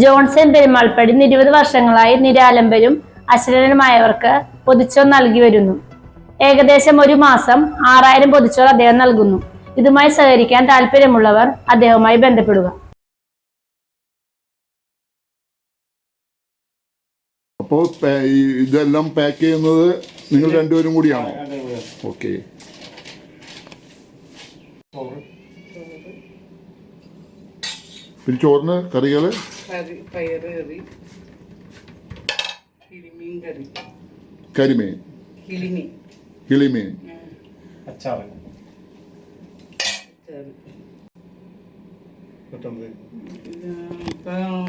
Johnson Perumalpady നിരവധി വർഷങ്ങളായി നിരാലംബരും അശ്രനുമായവർക്ക് പൊതിച്ചോർ നൽകി വരുന്നു. ഏകദേശം ഒരു മാസം ആറായിരം പൊതിച്ചോർ അദ്ദേഹം നൽകുന്നു. ഇതുമായി സഹകരിക്കാൻ താല്പര്യമുള്ളവർ അദ്ദേഹവുമായി ബന്ധപ്പെടുക. അപ്പോൾ ഇതെല്ലാം പാക്ക് ചെയ്യുന്നത് നിങ്ങൾ രണ്ടുപേരും കൂടിയാണോ? ഓക്കെ പിന്നെ ചോറിന് കറികൾ കറി പയറ് കറി കിളിമീൻ കറി. കരിമീൻ. കിളിമീൻ. കിളിമീൻ. അച്ചാറ്. ഇപ്പം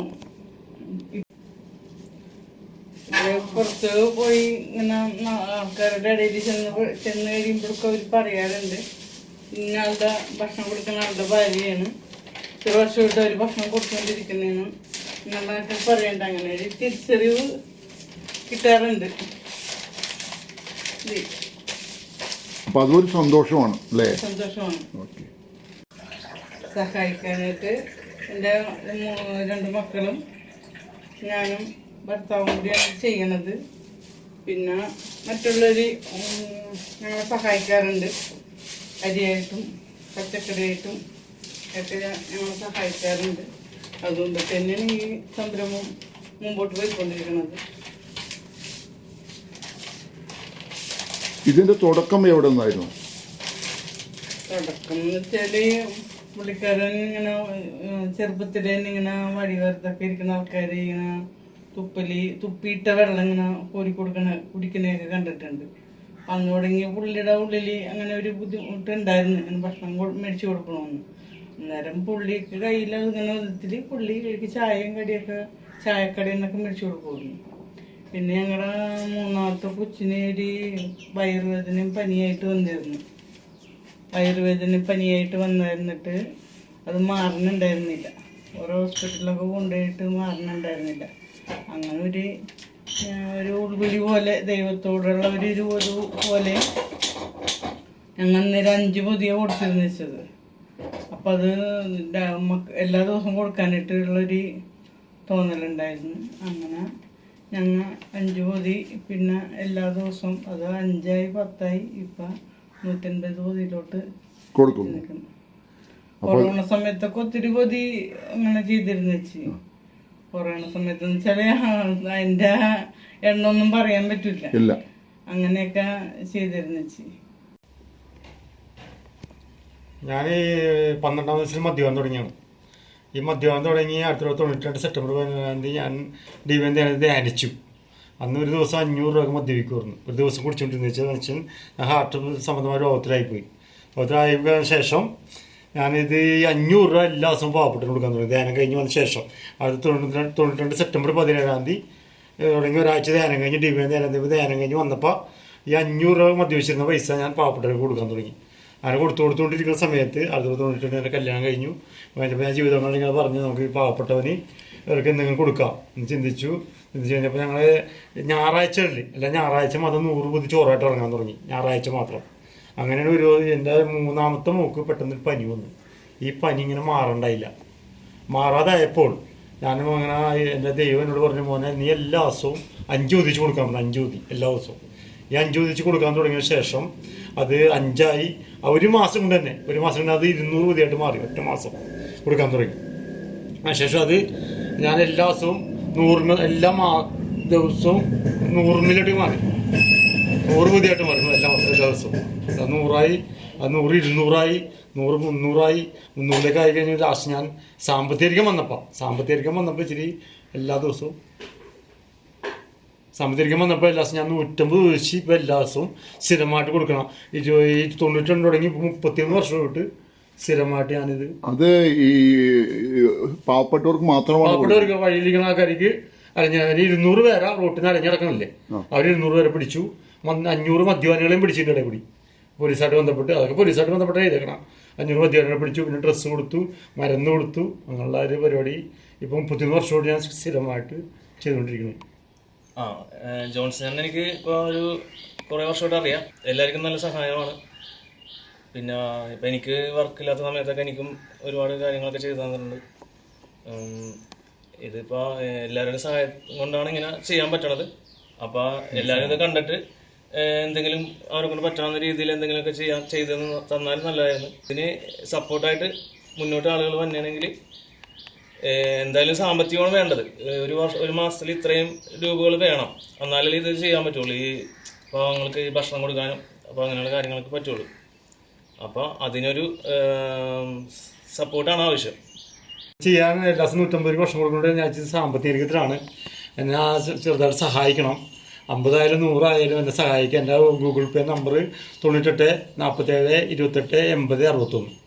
പുറത്ത് പോയി ഇങ്ങനെ ആൾക്കാരുടെ ഇടയിൽ ചെന്ന് ചെന്ന് കഴിയുമ്പോഴൊക്കെ അവർ പറയാറുണ്ട്. ഇന്നയാളുടെ ഭക്ഷണം കൊടുക്കുന്ന ആളുടെ ഭാര്യയാണ്. ഇത്ര വർഷമായിട്ട് അവർ ഭക്ഷണം കൊടുത്തുകൊണ്ടിരിക്കുന്നതാണ്. എന്നുള്ളതൊക്കെ പറയണ്ട അങ്ങനെ. ഒരു തിരിച്ചറിവ് കിട്ടാറുണ്ട്. അപ്പൊ അതൊരു സന്തോഷമാണ് അല്ലേ? സന്തോഷമാണ്. ഓക്കെ. സഹായിക്കാനായിട്ട് എന്റെ രണ്ട് മക്കളും ഞാനും ഭർത്താവും കൂടിയാണ് ചെയ്യണത്. പിന്നെ മറ്റുള്ളവർ ഞങ്ങളെ സഹായിക്കാറുണ്ട്. അരിയായിട്ടും പച്ചക്കറിയായിട്ടും ഒക്കെ ഞങ്ങളെ സഹായിക്കാറുണ്ട്. അതുകൊണ്ട് തന്നെയാണ് ഈ സംരംഭം മുമ്പോട്ട് പോയിക്കൊണ്ടിരിക്കുന്നത്. ഇതിന്റെ തുടക്കം എവിടെ നിന്നായിരുന്നു തുടക്കം എന്ന് വെച്ചാൽ പുള്ളിക്കാരൻ ഇങ്ങനെ ചെറുപ്പത്തിൽ തന്നെ ഇങ്ങനെ വഴി വെറുതൊക്കെ ഇരിക്കുന്ന ആൾക്കാര് ഇങ്ങനെ തുപ്പലി തുപ്പിയിട്ട വെള്ളം ഇങ്ങനെ കോരി കൊടുക്കണ കുടിക്കുന്നതൊക്കെ കണ്ടിട്ടുണ്ട്. അന്ന് തുടങ്ങിയ പുള്ളിയുടെ ഉള്ളിൽ അങ്ങനെ ഒരു ബുദ്ധിമുട്ടുണ്ടായിരുന്നു ഭക്ഷണം മേടിച്ചു കൊടുക്കണമെന്ന് അന്നേരം പുള്ളിക്ക് കയ്യിൽ ഇങ്ങനെ പുള്ളി എനിക്ക് ചായയും കടിയൊക്കെ ചായക്കടയിൽ നിന്നൊക്കെ മേടിച്ചു കൊടുക്കുമായിരുന്നു പിന്നെ ഞങ്ങളുടെ മൂന്നാമത്തെ കൊച്ചിന് ഒരു വയറുവേദനയും പനിയായിട്ട് വന്നിരുന്നു. വയറുവേദന പനിയായിട്ട് വന്നിരുന്നിട്ട് അത് മാറുന്നുണ്ടായിരുന്നില്ല ഓരോ ഹോസ്പിറ്റലിലൊക്കെ കൊണ്ടുപോയിട്ട് മാറുന്നുണ്ടായിരുന്നില്ല അങ്ങനെ ഒരു ഒരു ഉൾവിളി പോലെ ദൈവത്തോടുള്ള ഒരു ഒരു പോലെ ഞങ്ങൾ അന്നേരം അഞ്ച് പൊതിയ കൊടുത്തിരുന്നു വെച്ചത്. അപ്പം അത് എല്ലാ ദിവസവും കൊടുക്കാനായിട്ടുള്ളൊരു തോന്നലുണ്ടായിരുന്നു. അങ്ങനെ ഞങ്ങൾ അഞ്ച് പൊതി പിന്നെ എല്ലാ ദിവസവും അത് അഞ്ചായി പത്തായി ഇപ്പം നൂറ്റൻപത് പൊതിയിലോട്ട് നിൽക്കുന്നു കൊറോണ സമയത്തൊക്കെ ഒത്തിരി പൊതി അങ്ങനെ ചെയ്തിരുന്നു വെച്ച് കൊറോണ സമയത്ത് വെച്ചാൽ അതിന്റെ എണ്ണൊന്നും പറയാൻ പറ്റില്ല അങ്ങനെയൊക്കെ ചെയ്തിരുന്നു വെച്ച് ഞാൻ പന്ത്രണ്ടാം വയസ്സിൽ മദ്യപാനം തുടങ്ങിയാണ്. ഈ മദ്യപാനം തുടങ്ങി ആയിരത്തി തൊള്ളായിരത്തി തൊണ്ണൂറ്റി രണ്ട് സെപ്റ്റംബർ പതിനാലാം തീയതി ഞാൻ ധ്യാനം ധ്യാനിച്ചു. അന്ന് ഒരു ദിവസം അഞ്ഞൂറ് രൂപ മദ്യപിക്കുമായിരുന്നു. ഒരു ദിവസം കുടിച്ചുകൊണ്ടിരുന്ന വെച്ചാൽ വെച്ചാൽ ഞാൻ ഹാർട്ട് സംബന്ധമായ രോഗത്തിലായിപ്പോയി രോഗത്തിലായതിനു ശേഷം ഞാനിത് അഞ്ഞൂറ് രൂപ എല്ലാ ദിവസവും പാവപ്പെട്ടിന് കൊടുക്കാൻ തുടങ്ങി. ധ്യാനം കഴിഞ്ഞ് വന്ന ശേഷം അത് തൊണ്ണൂറ്റി രണ്ട് തൊണ്ണൂറ്റി രണ്ട് സെപ്റ്റംബർ പതിനേഴാം തീയതി തുടങ്ങി ഒരാഴ്ച ധ്യാനം കഴിഞ്ഞ് ദിവ്യം ധ്യാനം ധ്യാനം കഴിഞ്ഞ് വന്നപ്പോൾ ഈ അഞ്ഞൂറ് രൂപ മദ്യപിച്ചിരുന്ന പൈസ ഞാൻ പാവപ്പെട്ടവർക്ക് കൊടുക്കാൻ തുടങ്ങി. അങ്ങനെ കൊടുത്തു കൊടുത്തുകൊണ്ടിരിക്കുന്ന സമയത്ത് അടുത്ത തൊണ്ണൂറ്റി എന്റെ കല്യാണം കഴിഞ്ഞു. കഴിഞ്ഞപ്പോൾ ഞാൻ ജീവിതങ്ങൾ ഇങ്ങനെ പറഞ്ഞു നമുക്ക് ഈ പാവപ്പെട്ടവന് ഇവർക്ക് എന്തെങ്കിലും കൊടുക്കാം. എന്ന് ചിന്തിച്ചു. ചിന്തിച്ച് കഴിഞ്ഞപ്പോൾ ഞങ്ങൾ ഞായറാഴ്ചകളിൽ അല്ല? ഞായറാഴ്ച മാത്രം നൂറ് പുതി ചോറായിട്ട് ഇറങ്ങാൻ തുടങ്ങി. ഞായറാഴ്ച മാത്രം. അങ്ങനെ ഒരു എന്റെ മൂന്നാമത്തെ മൂക്ക് പെട്ടെന്ന് പനി വന്നു. ഈ പനി ഇങ്ങനെ മാറണ്ടായില്ല. മാറാതായപ്പോൾ ഞാനും അങ്ങനെ എന്റെ ദൈവം എന്നോട് പറഞ്ഞു മോനെ നീ എല്ലാ ദിവസവും അഞ്ച് ഉദിച്ച് കൊടുക്കാൻ പറഞ്ഞു. അഞ്ച് ഉതി എല്ലാ ദിവസവും. ഈ അഞ്ച് ഉദിച്ച് കൊടുക്കാൻ തുടങ്ങിയ ശേഷം അത് അഞ്ചായി. ഒരു മാസം കൊണ്ട് തന്നെ. ഒരു മാസം കൊണ്ട് അത് ഇരുന്നൂറ് പുതിയായിട്ട് മാറി. ഒറ്റ മാസം കൊടുക്കാൻ തുടങ്ങി. അതിനുശേഷം അത് ഞാൻ എല്ലാ ദിവസവും നൂറിന് എല്ലാ മാ ദിവസവും നൂറിനിലോട്ട് മാറി. നൂറ് പുതിയായിട്ട് മാറി. എല്ലാ എല്ലാ ദിവസവും. അത് നൂറായി. അത് നൂറ് ഇരുന്നൂറായി. നൂറ് മുന്നൂറായി. മുന്നൂറിലേക്ക് ആയി കഴിഞ്ഞാൽ ലാസ്റ്റ് ഞാൻ സാമ്പത്തികം വന്നപ്പോൾ സാമ്പത്തികം വന്നപ്പോൾ ഇച്ചിരി എല്ലാ ദിവസവും സാമ്പത്തികം വന്നപ്പോൾ എല്ലാ ദിവസവും ഞാൻ നൂറ്റമ്പത് വീഴ്ച ഇപ്പോൾ എല്ലാ ദിവസവും സ്ഥിരമായിട്ട് കൊടുക്കണം. ഇരുപത് തൊണ്ണൂറ്റി രണ്ട് തുടങ്ങി ഇപ്പോൾ മുപ്പത്തിയൊന്ന് വർഷം തൊട്ട് സ്ഥിരമായിട്ട് ഞാനിത് അത് ഈ പാവപ്പെട്ടവർക്ക് മാത്രമാണ്. പാവപ്പെട്ടവർക്ക് വഴിയിലിരിക്കുന്ന ആൾക്കാർക്ക് അരഞ്ഞ ഇരുന്നൂറ് പേരാ റോട്ടിൽ നിന്ന് അരഞ്ഞിടക്കണല്ലേ അവർ ഇരുന്നൂറ് പേരെ പിടിച്ചു. അഞ്ഞൂറ് മദ്യപാനികളെയും പിടിച്ചിട്ടുണ്ട് ഇടയിൽ കൂടി. പോലീസായിട്ട് ബന്ധപ്പെട്ട് അതൊക്കെ പോലീസായിട്ട് ബന്ധപ്പെട്ട് ചെയ്തേക്കണം അഞ്ഞൂറ് മദ്യപാനികളെ പിടിച്ചു പിന്നെ ഡ്രസ്സ് കൊടുത്തു മരുന്ന് കൊടുത്തു അങ്ങനെയുള്ള ഒരു പരിപാടി. ഇപ്പം മുപ്പത്തിയൊന്ന് വർഷത്തോട് ഞാൻ സ്ഥിരമായിട്ട് ചെയ്തുകൊണ്ടിരിക്കുന്നത് ആ ജോൺസൺ എനിക്ക് ഇപ്പോൾ ഒരു കുറേ വർഷമായിട്ട് അറിയാം. എല്ലാവർക്കും നല്ല സഹായമാണ്. പിന്നെ ഇപ്പം എനിക്ക് വർക്കില്ലാത്ത സമയത്തൊക്കെ എനിക്കും ഒരുപാട് കാര്യങ്ങളൊക്കെ ചെയ്തു തന്നിട്ടുണ്ട്. ഇതിപ്പോൾ ഇതിപ്പോ എല്ലാവരുടെയും സഹായം കൊണ്ടാണ് ഇങ്ങനെ ചെയ്യാൻ പറ്റണത്. അപ്പോൾ എല്ലാവരും ഇത് കണ്ടിട്ട് എന്തെങ്കിലും അവരെ കൊണ്ട് പറ്റാവുന്ന രീതിയിൽ എന്തെങ്കിലുമൊക്കെ ചെയ്യാൻ ചെയ്ത് തന്നാൽ നല്ലതായിരുന്നു. ഇതിന് സപ്പോർട്ടായിട്ട് മുന്നോട്ട് ആളുകൾ വന്നെയാണെങ്കിൽ ഏഹ്, എന്തായാലും സാമ്പത്തികമാണ് വേണ്ടത്. ഒരു വർഷം ഒരു മാസത്തിൽ ഇത്രയും രൂപകൾ വേണം. എന്നാലേ ഇത് ചെയ്യാൻ പറ്റുള്ളൂ. ഈ പാവങ്ങൾക്ക് ഈ ഭക്ഷണം കൊടുക്കാനും അപ്പോൾ അങ്ങനെയുള്ള കാര്യങ്ങൾക്ക് പറ്റുള്ളൂ. അപ്പോൾ അതിനൊരു സപ്പോർട്ടാണ് ആവശ്യം. ചെയ്യാൻ എല്ലാ നൂറ്റമ്പത് രൂപ വർഷം കൊടുക്കുന്നത് ഞാൻ സാമ്പത്തിക രീതിയിലാണ് എന്നെ ആ ചെറുതായിട്ട് സഹായിക്കണം. അമ്പതായാലും നൂറായാലും എന്നെ സഹായിക്കുക എന്റെ ഗൂഗിൾ പേ നമ്പർ തൊണ്ണൂറ്റെട്ട് നാൽപ്പത്തേഴ് ഇരുപത്തെട്ട് എൺപത് അറുപത്തൊന്ന്.